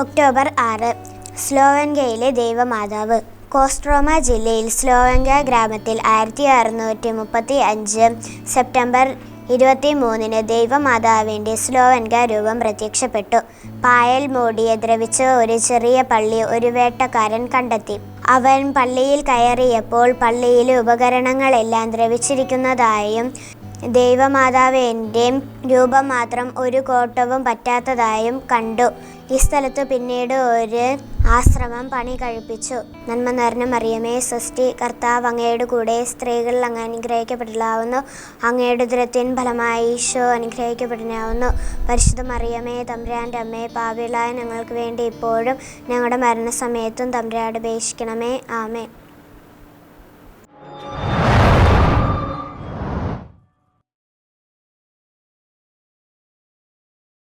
October ആറ് സ്ലോവൻകയിലെ ദൈവമാതാവ്. Kostroma ജില്ലയിൽ സ്ലോവൻക ഗ്രാമത്തിൽ ആയിരത്തി അറുന്നൂറ്റി മുപ്പത്തി അഞ്ച് സെപ്റ്റംബർ ഇരുപത്തി മൂന്നിന് ദൈവമാതാവിന്റെ സ്ലോവൻക രൂപം പ്രത്യക്ഷപ്പെട്ടു. പായൽ മൂടിയ ദ്രവിച്ച ഒരു ചെറിയ പള്ളി ഒരു വേട്ടക്കാരൻ കണ്ടെത്തി. അവൻ പള്ളിയിൽ കയറിയപ്പോൾ പള്ളിയിലെ ഉപകരണങ്ങളെല്ലാം ദ്രവിച്ചിരിക്കുന്നതായും ദൈവമാതാവിന്റെ രൂപം മാത്രം ഒരു കോട്ടവും പറ്റാത്തതായും കണ്ടു. ഈ സ്ഥലത്ത് പിന്നീട് ഒരു ആശ്രമം പണി കഴിപ്പിച്ചു. നന്മ നിറഞ്ഞ മറിയമേ സൃഷ്ടി കർത്താവ് അങ്ങയുടെ കൂടെ സ്ത്രീകളിൽ അങ്ങ് അനുഗ്രഹിക്കപ്പെടലാവുന്നു. അങ്ങയുടെ ദുരത്തിൻ ഫലമായി ഈശോ അനുഗ്രഹിക്കപ്പെട്ടിനാവുന്നു പരിശുദ്ധ മറിയമേ തമ്പുരാന്റെ അമ്മേ പാവിളായ ഞങ്ങൾക്ക് വേണ്ടി ഇപ്പോഴും ഞങ്ങളുടെ മരണസമയത്തും തമ്പുരാട് അപേക്ഷിക്കണമേ. ആമേ